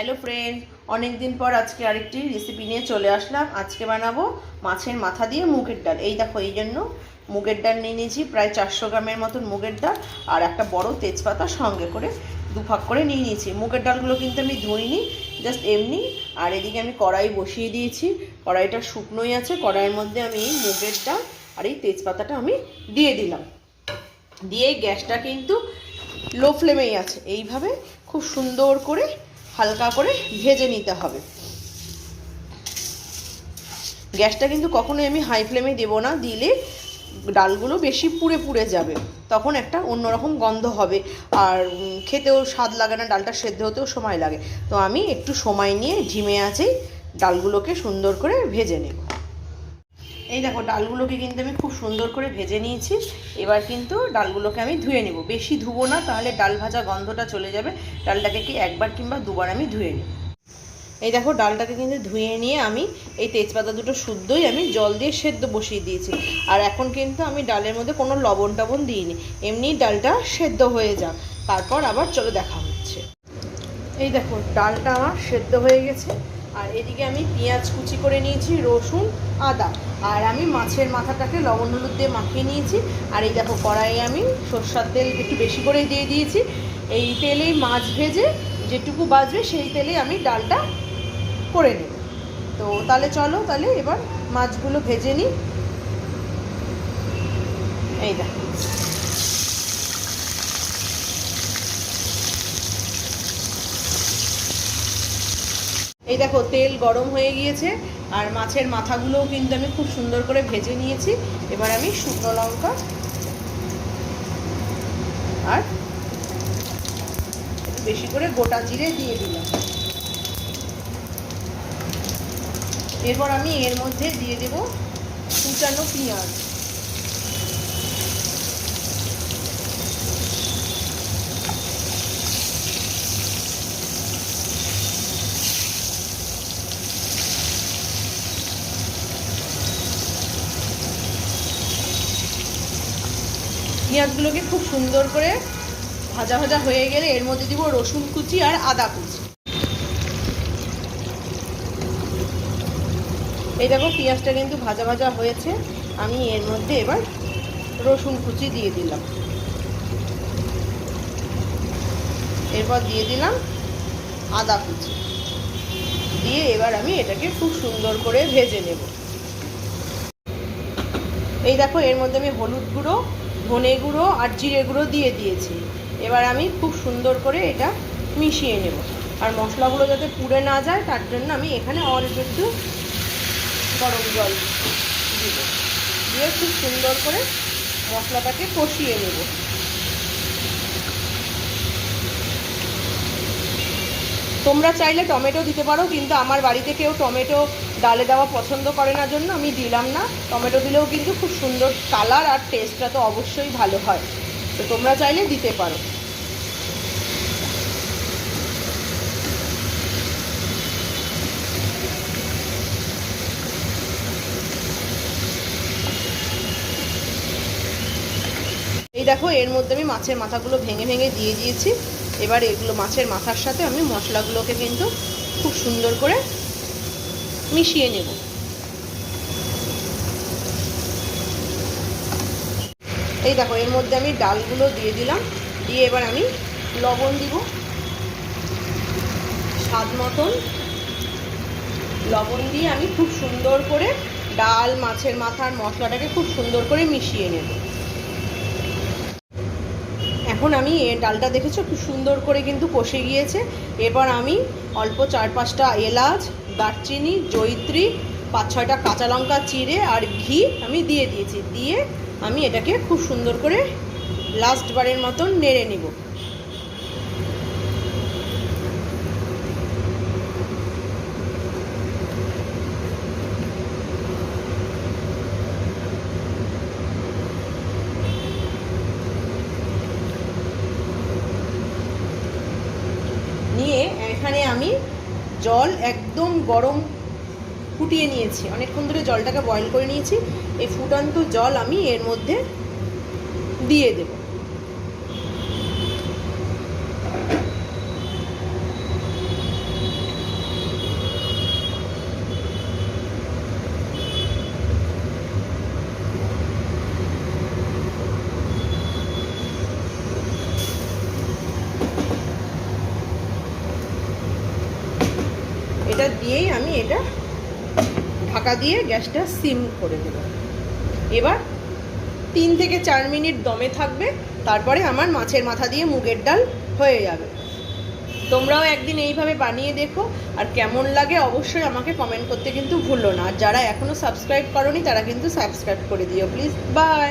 Hello friend অনেক দিন পর আজকে আরেকটি রেসিপি নিয়ে চলে আসলাম। আজকে বানাবো মাছের মাথা দিয়ে মুগের ডাল। এই দেখো, এই জন্য মুগের ডাল নিয়ে নিয়েছি, প্রায় চারশো গ্রামের মতন মুগের ডাল আর একটা বড় তেজপাতা সঙ্গে করে দুভাগ করে নিয়ে নিয়েছি। মুগের ডালগুলো কিন্তু আমি ধুইনি জাস্ট এমনি। আর এদিকে আমি কড়াই বসিয়ে দিয়েছি। কড়াইটা শুকনোই আছে, কড়াইয়ের মধ্যে আমি এই মুগের ডাল আর এই তেজপাতাটা আমি দিয়ে দিলাম। দিয়ে গ্যাসটা কিন্তু লো ফ্লেমেই আছে। এইভাবে খুব সুন্দর করে হালকা করে ভেজে নিতে হবে। গ্যাসটা কিন্তু কখনোই আমি হাই ফ্লেমে দেবো না, দিলে ডালগুলো বেশি পুড়ে পুড়ে যাবে, তখন একটা অন্যরকম গন্ধ হবে। আর খেতেও স্বাদ লাগে না, ডালটা সেদ্ধ হতেও সময় লাগে। তো আমি একটু সময় নিয়ে ঝিমে আছেই ডালগুলোকে সুন্দর করে ভেজে নেব। এই দেখো, ডালগুলোকে কিন্তু আমি খুব সুন্দর করে ভেজে নিয়েছি। এবার কিন্তু ডালগুলোকে আমি ধুয়ে নেব। বেশি ধুবো না, তাহলে ডাল ভাজা গন্ধটা চলে যাবে। ডালটাকে কি একবার কিংবা দুবার আমি ধুয়ে নেব। এই দেখো, ডালটাকে কিন্তু ধুয়ে নিয়ে আমি এই তেজপাতা দুটো শুদ্ধই আমি জল দিয়ে সেদ্ধ বসিয়ে দিয়েছি। আর এখন কিন্তু আমি ডালের মধ্যে কোনো লবণ টবণ দিইনি। এমনি ডালটা সেদ্ধ হয়ে যাক। তারপর আবার চলো দেখা হচ্ছে। এই দেখো, ডালটা আমার সেদ্ধ হয়ে গেছে। আর এদিকে আমি পেঁয়াজ কুচি করে নিয়েছি, রসুন, আদা। আর আমি মাছের মাথাটাকে লবণ হলুদ দিয়ে মাখিয়ে নিয়েছি। আর এই দেখো কড়াইয়ে আমি সর্ষার তেল একটু বেশি করে দিয়ে দিয়েছি। এই তেলেই মাছ ভেজে যেটুকু বাজবে সেই তেলে আমি ডালটা করে নেব। তো তাহলে চলো, তাহলে এবার মাছগুলো ভেজে নিই। এই দেখো। এই দেখো, তেল গরম হয়ে গিয়েছে, আর মাছের মাথাগুলোও কিন্তু আমি খুব সুন্দর করে ভেজে নিয়েছি। এবার আমি শুকনো লঙ্কা আর বেশি করে গোটা জিরে দিয়ে দিলাম। এরপর আমি এর মধ্যে দিয়ে দেব কুচানো পেঁয়াজ। পেঁয়াজগুলোকে খুব সুন্দর করে ভাজা ভাজা হয়ে গেলে এর মধ্যে দিব রসুন কুচি আর আদা কুচি। এই দেখো পেঁয়াজটা কিন্তু ভাজা ভাজা হয়েছে। আমি এর মধ্যে এবার রসুন কুচি দিয়ে দিলাম। এরপর দিয়ে দিলাম আদা কুচি। দিয়ে এবার আমি এটাকে খুব সুন্দর করে ভেজে নেব। এই দেখো এর মধ্যে আমি হলুদ গুঁড়ো ধনে গুঁড়ো আর জিরে গুঁড়ো দিয়ে দিয়েছি। এবার আমি খুব সুন্দর করে এটা মিশিয়ে নেব। আর মশলাগুলো যাতে পুড়ে না যায়, তার জন্য আমি এখানে অল্প একটু গরম জল দিব। দিয়ে খুব সুন্দর করে মশলাটাকে কষিয়ে নেব। তোমরা চাইলে টমেটো দিতে পারো, কিন্তু আমার বাড়িতে কেউ টমেটো ডালে দেওয়া পছন্দ করে না জন্য আমি দিলাম না। টমেটো দিলেও কিন্তু খুব সুন্দর কালার আর টেস্টটা তো অবশ্যই ভালো হয়। তো তোমরা চাইলে দিতে পারো। এই দেখো, এর মধ্যে আমি মাছের মাথাগুলো ভেঙে ভেঙে দিয়ে দিয়েছি। এবার এগুলো মাছের মাথার সাথে আমি মশলাগুলোকে কিন্তু খুব সুন্দর করে মিশিয়ে নেব। এই দেখো, এর মধ্যে আমি ডালগুলো দিয়ে দিলাম। দিয়ে এবার আমি লবণ দিব। স্বাদ মতন লবণ দিয়ে আমি খুব সুন্দর করে ডাল, মাছের মাথার মশলাটাকে খুব সুন্দর করে মিশিয়ে নেব। এখন আমি ডালটা দেখেছ? খুব সুন্দর করে কিন্তু কষে গিয়েছে। এবার আমি অল্প চার পাঁচটা এলাচ, দারচিনি জৈত্রী পাঁচ ছয়টা কাঁচা লঙ্কা, চিড়ে আর ঘি আমি দিয়ে দিয়েছি। দিয়ে আমি এটাকে খুব সুন্দর করে লাস্ট বারের মতন নেড়ে নিব নিয়ে এখানে আমি জল একদম গরম ফুটিয়ে নিয়েছি। অনেকক্ষণ ধরে জলটাকে বয়ল করে নিয়েছি। এই ফুটান্ত জল আমি এর মধ্যে দিয়ে দেব। দিয়েই আমি এটা ঢাকা দিয়ে গ্যাসটা সিম করে দেব। এবার তিন থেকে চার মিনিট দমে থাকবে, তারপরে আমার মাছের মাথা দিয়ে মুগের ডাল হয়ে যাবে। তোমরাও একদিন এইভাবে বানিয়ে দেখো, আর কেমন লাগে অবশ্যই আমাকে কমেন্ট করতে কিন্তু ভুলো না। আর যারা এখনও সাবস্ক্রাইব করনি, তারা কিন্তু সাবস্ক্রাইব করে দিও প্লিজ বাই